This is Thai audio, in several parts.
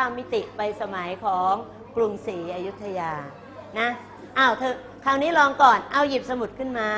าทะลุข้ามมิติไปสมัยของกรุงศรีอยุธยานะอ้าวเธอคราวนี้ลองก่อนเอาหยิบสมุดขึ้นมา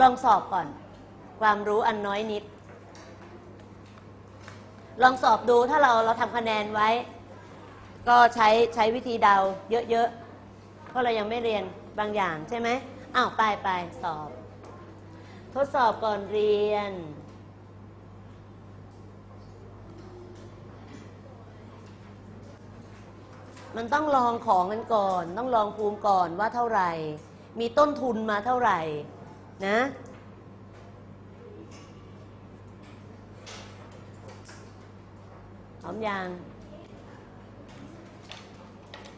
ลองสอบก่อน ความรู้อันน้อยนิด ลองสอบดูถ้าเราเราทำคะแนนไว้ ก็ใช้ใช้วิธีเดาเยอะๆเพราะเรายังไม่เรียนบางอย่างใช่ไหมอ้าวไปไปสอบ ทดสอบก่อนเรียน มันต้องลองของกันก่อน ต้องลองภูมิก่อนว่าเท่าไหร่ มีต้นทุนมาเท่าไหร่นะพร้อมยัง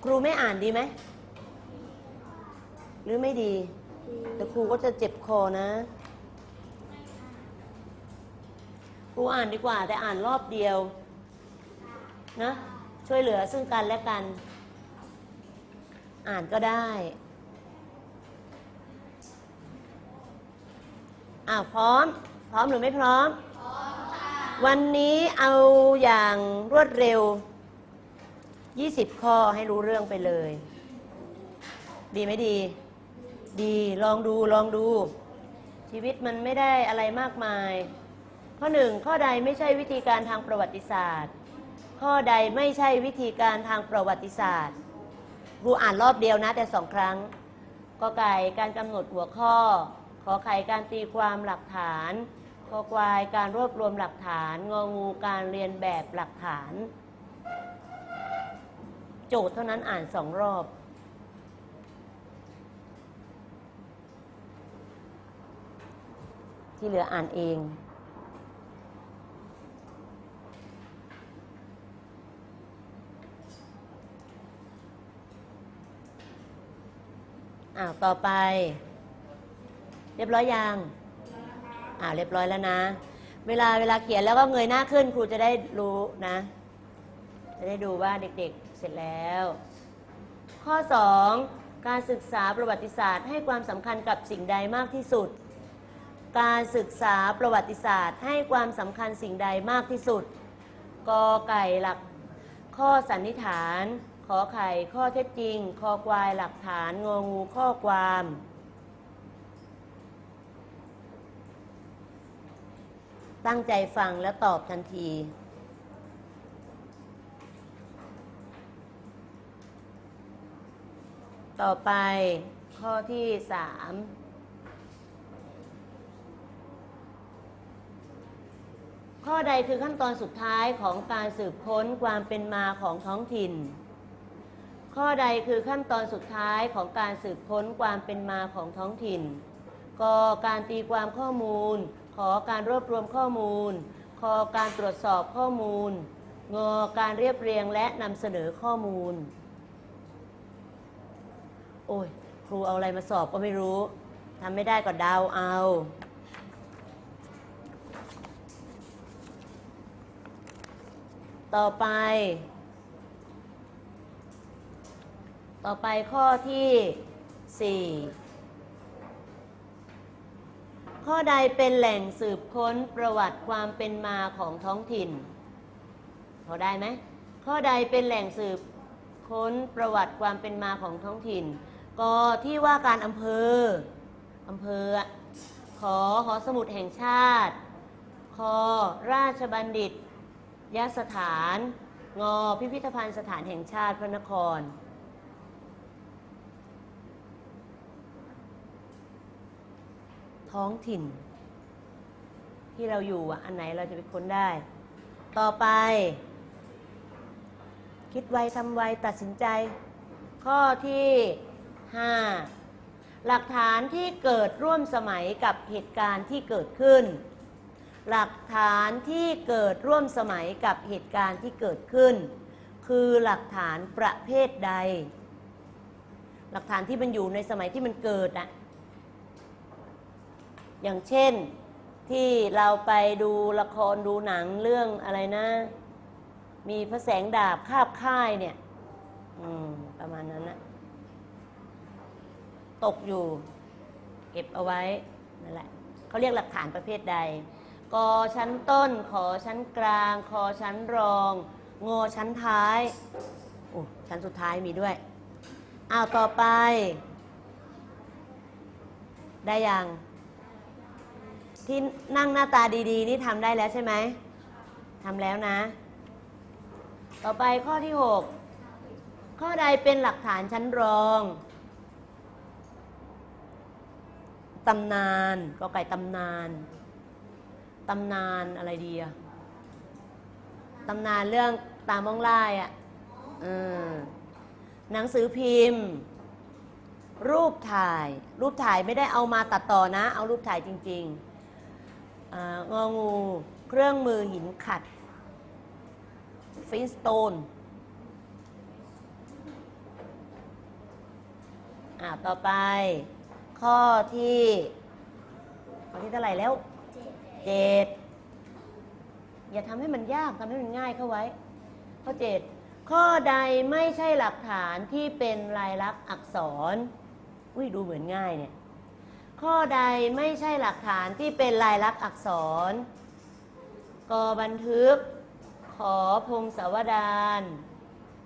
ครูไม่อ่านดีไหม หรือไม่ดี แต่ครูก็จะเจ็บคอนะ ครูอ่านดีกว่า แต่อ่านรอบเดียว นะช่วยเหลือซึ่งกันและกัน อ่านก็ได้อ้าวพร้อม พร้อมหรือไม่พร้อมวันนี้เอาอย่างรวดเร็ว 20 ข้อให้รู้เรื่องไปเลย ดีไหมดี ดีลองดูลองดู ชีวิตมันไม่ได้อะไรมากมาย ข้อหนึ่งข้อใดไม่ใช่วิธีการทางประวัติศาสตร์ ข้อใดไม่ใช่วิธีการทางประวัติศาสตร์ ครูอ่านรอบเดียวนะ แต่สองครั้งกอไก่การกำหนดหัวข้อ ขอไข่การตีความหลักฐานคอควายการรวบรวมหลักฐาน งองูการเรียนแบบหลักฐาน โจทย์เท่านั้นอ่านสองรอบที่เหลืออ่านเอง อ้าวต่อไป เรียบร้อยยังอ่าเรียบร้อยแล้วนะ เวลาเวลาเขียนแล้วก็เงยหน้าขึ้นครูจะได้รู้นะ จะได้ดูว่าเด็กๆเสร็จแล้ว ข้อ 2 การศึกษาประวัติศาสตร์ ให้ความสำคัญกับสิ่งใดมากที่สุด การศึกษาประวัติศาสตร์ ให้ความสำคัญสิ่งใดมากที่สุดกอไก่หลักข้อสันนิษฐาน ขอไข่ข้อเท็จจริง คอควายหลักฐานงองูข้อความ ตั้งใจฟังแล้วตอบทันที ต่อไปข้อที่สามข้อใดคือขั้นตอนสุดท้ายของการสืบค้นความเป็นมาของท้องถิ่น ข้อใดคือขั้นตอนสุดท้ายของการสืบค้นความเป็นมาของท้องถิ่นกการตีความข้อมูล ขอการรวบรวมข้อมูลคอการตรวจสอบข้อมูลงอการเรียบเรียงและนำเสนอข้อมูล โอ้ย ครูเอาอะไรมาสอบก็ไม่รู้ทำไม่ได้ก็เดาเอาต่อไป ต่อไปข้อที่สี่ข้อใดเป็นแหล่งสืบค้นประวัติความเป็นมาของท้องถิ่นพอได้ไหมข้อใดเป็นแหล่งสืบค้นประวัติความเป็นมาของท้องถิ่นก็ที่ว่าการอำเภออำเภอขอหอสมุดแห่งชาติ คอราชบัณฑิตยสถาน งอพิพิธภัณฑ์สถานแห่งชาติพระนคร ท้องถิ่น ที่เราอยู่อะอันไหนเราจะไปค้นได้ ต่อไป คิดไวทำไวตัดสินใจ ข้อที่ 5 หลักฐานที่เกิดร่วมสมัยกับเหตุการณ์ที่เกิดขึ้น หลักฐานที่เกิดร่วมสมัยกับเหตุการณ์ที่เกิดขึ้น คือหลักฐานประเภทใด หลักฐานที่มันอยู่ในสมัยที่มันเกิดอะ อย่างเช่นที่เราไปดูละครดูหนังเรื่องอะไรนะ มีพระแสงดาบคาบค่ายเนี่ยประมาณนั้นนะตกอยู่ เก็บเอาไว้นั่นแหละเขาเรียกหลักฐานประเภทใดกอชั้นต้น ขอชั้นกลาง คอชั้นรองงอชั้นท้ายโอ้ชั้นสุดท้ายมีด้วยอ้าวต่อไป ได้ยัง ที่นั่งหน้าตาดี ๆ นี่ทำได้แล้วใช่ไหมทำแล้วนะ ต่อไปข้อที่ 6 ข้อใดเป็นหลักฐานชั้นรองตำนานก็ไก่ตำนานตำนานอะไรดีอะตำนานเรื่องตามองไล่อะอหนังสือพิมพ์ รูปถ่าย รูปถ่ายไม่ได้เอามาตัดต่อนะ เอารูปถ่ายจริง ๆ งองู เครื่องมือหินขัดฟินสโตนอ่าต่อไป ข้อที่ข้อที่เท่าไหร่แล้วเจ็ดอย่าทำให้มันยากทำให้มันง่ายเข้าไว้ ข้อเจ็ดข้อใดไม่ใช่หลักฐานที่เป็นลายลักษณ์อักษร อุ้ยดูเหมือนง่ายเนี่ย ข้อใดไม่ใช่หลักฐานที่เป็นลายลักษณ์อักษร กบันทึก ขอพงศาวดาร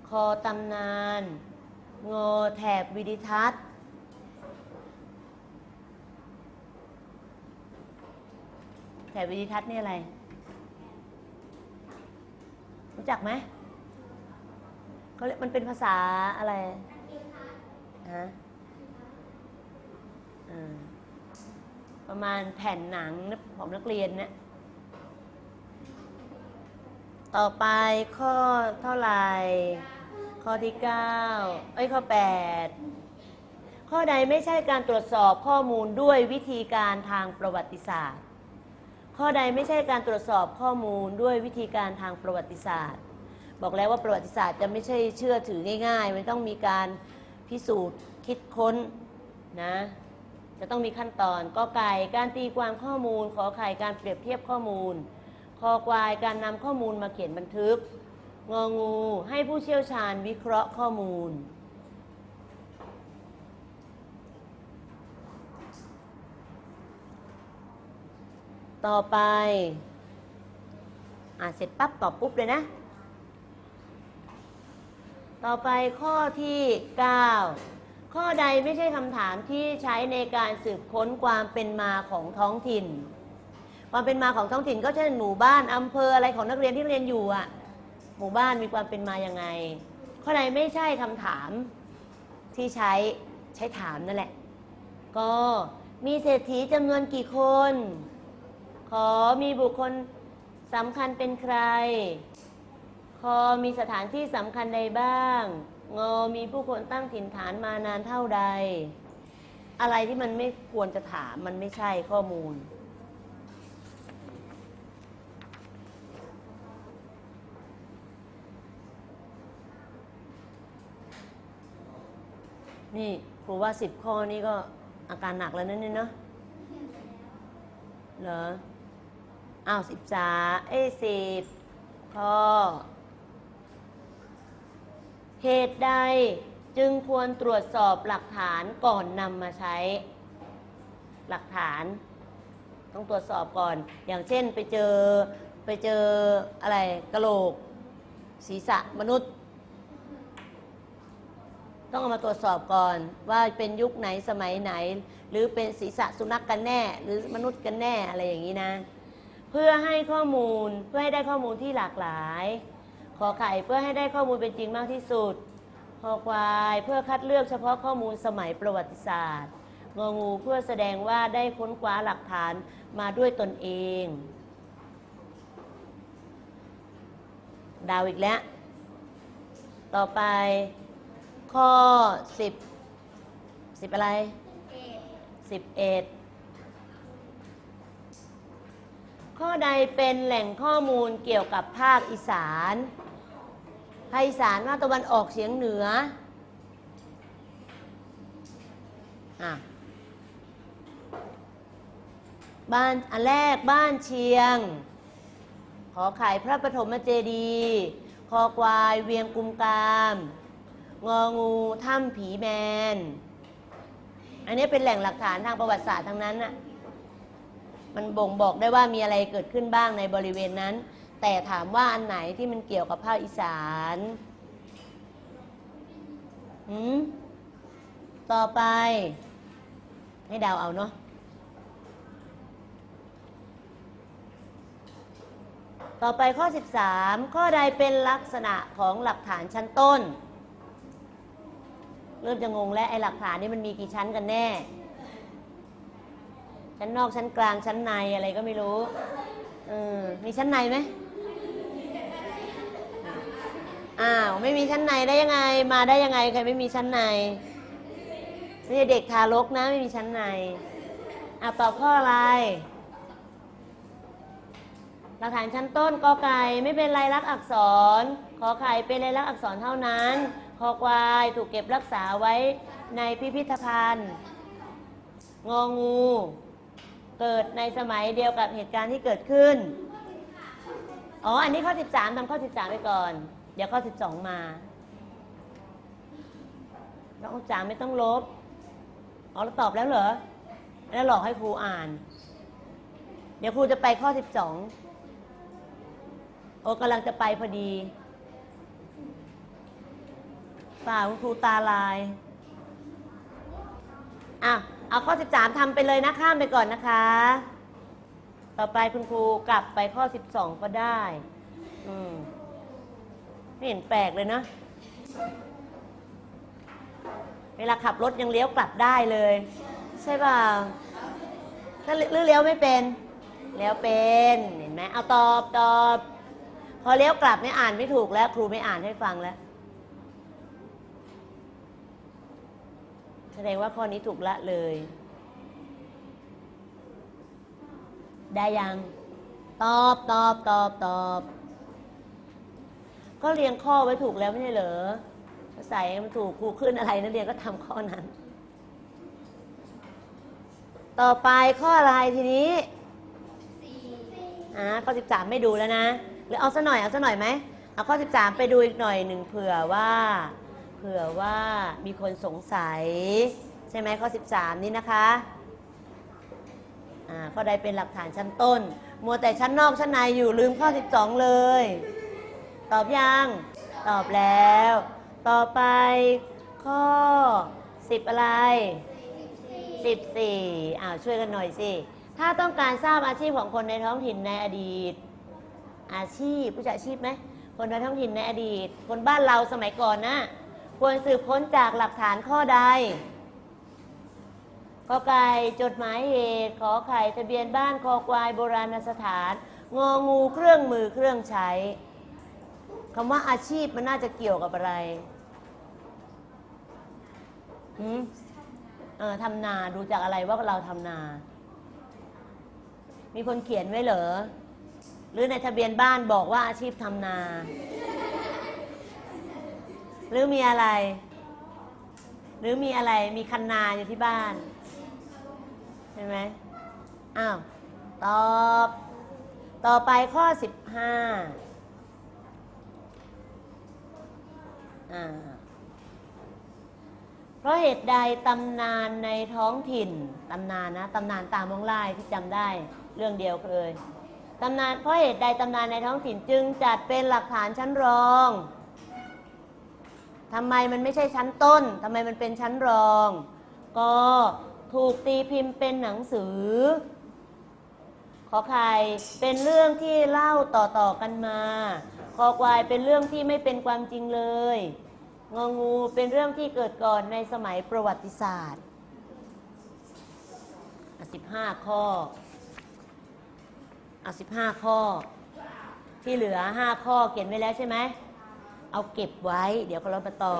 คอตำนาน งอแถบวิดิทัศน์ แถบวิดิทัศน์นี่อะไร รู้จักไหมเขาเรียกมันเป็นภาษาอะไรฮะอ่า ประมาณแผ่นหนังของนักเรียนเนี่ยต่อไปข้อเท่าไหร่ข้อที่9เอ้ยข้อ 8 ข้อใดไม่ใช่การตรวจสอบข้อมูลด้วยวิธีการทางประวัติศาสตร์ ข้อใดไม่ใช่การตรวจสอบข้อมูลด้วยวิธีการทางประวัติศาสตร์ บอกแล้วว่าประวัติศาสตร์จะไม่ใช่เชื่อถือง่าย ๆ มันต้องมีการพิสูจน์คิดค้นนะ จะต้องมีขั้นตอนก็ไก่การตีความข้อมูล ขอไข่การเปรียบเทียบข้อมูล คอควายการนำข้อมูลมาเขียนบันทึก งองูให้ผู้เชี่ยวชาญวิเคราะห์ข้อมูล ต่อไป อ่าเสร็จปั๊บตอบปุ๊บเลยนะ ต่อไปข้อที่ 9 ข้อใดไม่ใช่คำถามที่ใช้ในการสืบค้นความเป็นมาของท้องถิ่น ความเป็นมาของท้องถิ่นก็เช่นหมู่บ้านอำเภออะไรของนักเรียนที่เรียนอยู่อะหมู่บ้านมีความเป็นมายังไง ข้อใดไม่ใช่คำถามที่ใช้ใช้ถามนั่นแหละ ก็มีเศรษฐีจำนวนกี่คน ขอมีบุคคลสำคัญเป็นใคร คอมีสถานที่สำคัญใดบ้าง งอมีผู้คนตั้งถิ่นฐานมานานเท่าใด อะไรที่มันไม่ควรจะถามมันไม่ใช่ข้อมูล นี่ครูว่าสิบข้อนี่ก็อาการหนักแล้วนั่นเนี่เนาะเหรออ้าวสิบสาเอ้สิบข้อ เหตุใดจึงควรตรวจสอบหลักฐานก่อนนำมาใช้ หลักฐาน ต้องตรวจสอบก่อน อย่างเช่นไปเจอไปเจออะไรกระโหลก ศีรษะมนุษย์ ต้องเอามาตรวจสอบก่อน ว่าเป็นยุคไหนสมัยไหน หรือเป็นศีรษะสุนัขกกันแน่ หรือมนุษย์กันแน่อะไรอย่างนี้นะ เพื่อให้ข้อมูลเพื่อให้ได้ข้อมูลที่หลากหลาย ขอไข่เพื่อให้ได้ข้อมูลเป็นจริงมากที่สุดคอควายเพื่อคัดเลือกเฉพาะข้อมูลสมัยประวัติศาสตร์งองูเพื่อแสดงว่าได้ค้นคว้าหลักฐานมาด้วยตนเอง ดาวอีกแล้ว ต่อไปข้อสิบสิบอะไรสิบเอ็ดข้อใดเป็นแหล่งข้อมูลเกี่ยวกับภาคอีสาน ภาคอีสานภาคตะวันออกเฉียงเหนืออะบ้านอันแรกบ้านเชียง ขอไข่พระปฐมเจดีย์คอควายเวียงกุมกาม งองูถ้ำผีแมน อันนี้เป็นแหล่งหลักฐานทางประวัติศาสตร์ทั้งนั้นน่ะมันบ่งบอกได้ว่ามีอะไรเกิดขึ้นบ้างในบริเวณนั้น แต่ถามว่าอันไหนที่มันเกี่ยวกับภาคอีสานหืมต่อไป ให้ดาวเอาเนาะต่อไปข้อ 13 ข้อใดเป็นลักษณะของหลักฐานชั้นต้น เริ่มจะงงแล้วไอ้หลักฐานนี่มันมีกี่ชั้นกันแน่ ชั้นนอกชั้นกลางชั้นในอะไรก็ไม่รู้เออมีชั้นในไหม อ้าวไม่มีชั้นในได้ยังไง มาได้ยังไงใครไม่มีชั้นในนี่เด็กทารกนะไม่มีชั้นในอะตอบข้ออะไรหลักฐานชั้นต้นกอไก่ไม่เป็นลายลักษณ์อักษรขอไข่เป็นลายลักษณ์อักษรเท่านั้นคอควายถูกเก็บรักษาไว้ในพิพิธภัณฑ์ งองู เกิดในสมัยเดียวกับเหตุการณ์ที่เกิดขึ้น อ๋อ อันนี้ข้อ 13ทำข้อ 13 ไปก่อน เดี๋ยวข้อ12มาแล้วข้อ13ไม่ต้องลบอ๋อเราตอบแล้วเหรอ แล้วหลอกให้ครูอ่าน เดี๋ยวครูจะไปข้อ12โอ้กำลังจะไปพอดีป่าคุณครูตาลายอะเอาข้อ 13ทำไปเลยนะ ข้ามไปก่อนนะคะ ต่อไปคุณครูกลับไปข้อ 12 ก็ได้ อืม ไม่เห็นแปลกเลยนะเวลาขับรถยังเลี้ยวกลับได้เลย ใช่ป่ะถ้าเลี้ยวไม่เป็นเลี้ยวเป็นเห็นไหมเอาตอบตอบพอเลี้ยวกลับเนี่ยอ่านไม่ถูกแล้ว ครูไม่อ่านให้ฟังแล้ว แสดงว่าข้อนี้ถูกละเลย ได้ยัง ตอบตอบตอบตอบ ก็เรียงข้อไว้ถูกแล้วไม่ใช่เหรอใส่ให้มันถูกครูขึ้นอะไรนักเรียนก็ทำข้อนั้น ต่อไปข้ออะไรทีนี้อ่าข้อ 13 ไม่ดูแล้วนะ หรือเอาซะหน่อยเอาซะหน่อยไหมเอาข้อ 13 ไปดูอีกหน่อยหนึ่งเผื่อว่าเผื่อว่ามีคนสงสัย ใช่ไหมข้อ 13 นี้นะคะอ่าข้อใดเป็นหลักฐานชั้นต้น มัวแต่ชั้นนอกชั้นในอยู่ลืมข้อ 12 เลย ตอบยัง ตอบแล้ว ต่อไปข้อ10อะไร14อ้าวช่วยกันหน่อยสิ ถ้าต้องการทราบอาชีพของคนในท้องถิ่นในอดีต อาชีพผู้จัดอาชีพไหมคนในท้องถิ่นในอดีต คนบ้านเราสมัยก่อนนะ ควรสืบค้นจากหลักฐานข้อใดกอไก่จดหมายเหตุขอไข่ทะเบียนบ้านคอควายโบราณสถาน งองูเครื่องมือเครื่องใช้ คำว่าอาชีพมันน่าจะเกี่ยวกับอะไรหืมเออทำนาดูจากอะไรว่าเราทำนา มีคนเขียนไว้เหรอ หรือในทะเบียนบ้านบอกว่าอาชีพทำนา หรือมีอะไร หรือมีอะไรมีคันนาอยู่ที่บ้านใช่ไหมอ้าว ตอบ ต่อไปข้อ15อ่า เพราะเหตุใดตำนานในท้องถิ่นตำนานนะตำนานตามองไล่ที่จำได้เรื่องเดียวเลยตำนานเพราะเหตุใดตำนานในท้องถิ่นจึงจัดเป็นหลักฐานชั้นรองทำไมมันไม่ใช่ชั้นต้นทำไมมันเป็นชั้นรอง ก็ถูกตีพิมพ์เป็นหนังสือ ขอไข่เป็นเรื่องที่เล่าต่อๆกันมา คอควายเป็นเรื่องที่ไม่เป็นความจริงเลย งองูเป็นเรื่องที่เกิดก่อนในสมัยประวัติศาสตร์ 15 ข้ออะ15 ข้อ ที่เหลือ 5 ข้อเขียนไว้แล้วใช่ไหม เอาเก็บไว้ เดี๋ยวเรามาต่อ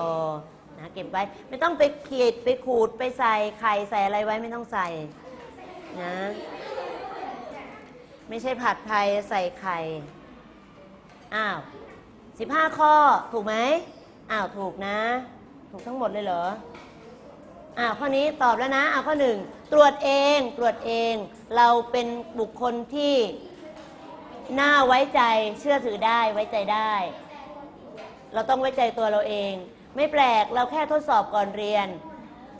นะเก็บไว้ ไม่ต้องไปขีดไปขูดไปใส่ไข่ใส่อะไรไว้ไม่ต้องใส่นะ ไม่ใช่ผัดไทยใส่ไข่ อ้าว15ข้อถูกไหมอ้าวถูกนะ ถูกทั้งหมดเลยเหรออ้าวข้อนี้ตอบแล้วนะอ้าวข้อหนึ่งตรวจเองตรวจเอง เราเป็นบุคคลที่น่าไว้ใจเชื่อถือได้ไว้ใจได้ เราต้องไว้ใจตัวเราเอง ไม่แปลกเราแค่ทดสอบก่อนเรียน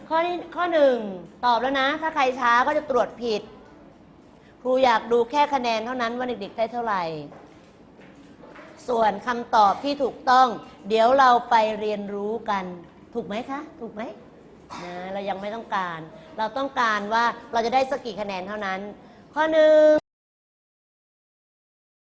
ข้อนี้ข้อหนึ่งตอบแล้วนะ ถ้าใครช้าก็จะตรวจผิด ครูอยากดูแค่คะแนนเท่านั้นว่าเด็กๆได้เท่าไหร่ ส่วนคำตอบที่ถูกต้อง เดี๋ยวเราไปเรียนรู้กัน ถูกไหมคะ ถูกไหมนะเรายังไม่ต้องการ เราต้องการว่าเราจะได้สักกี่คะแนนเท่านั้น ข้อหนึ่ง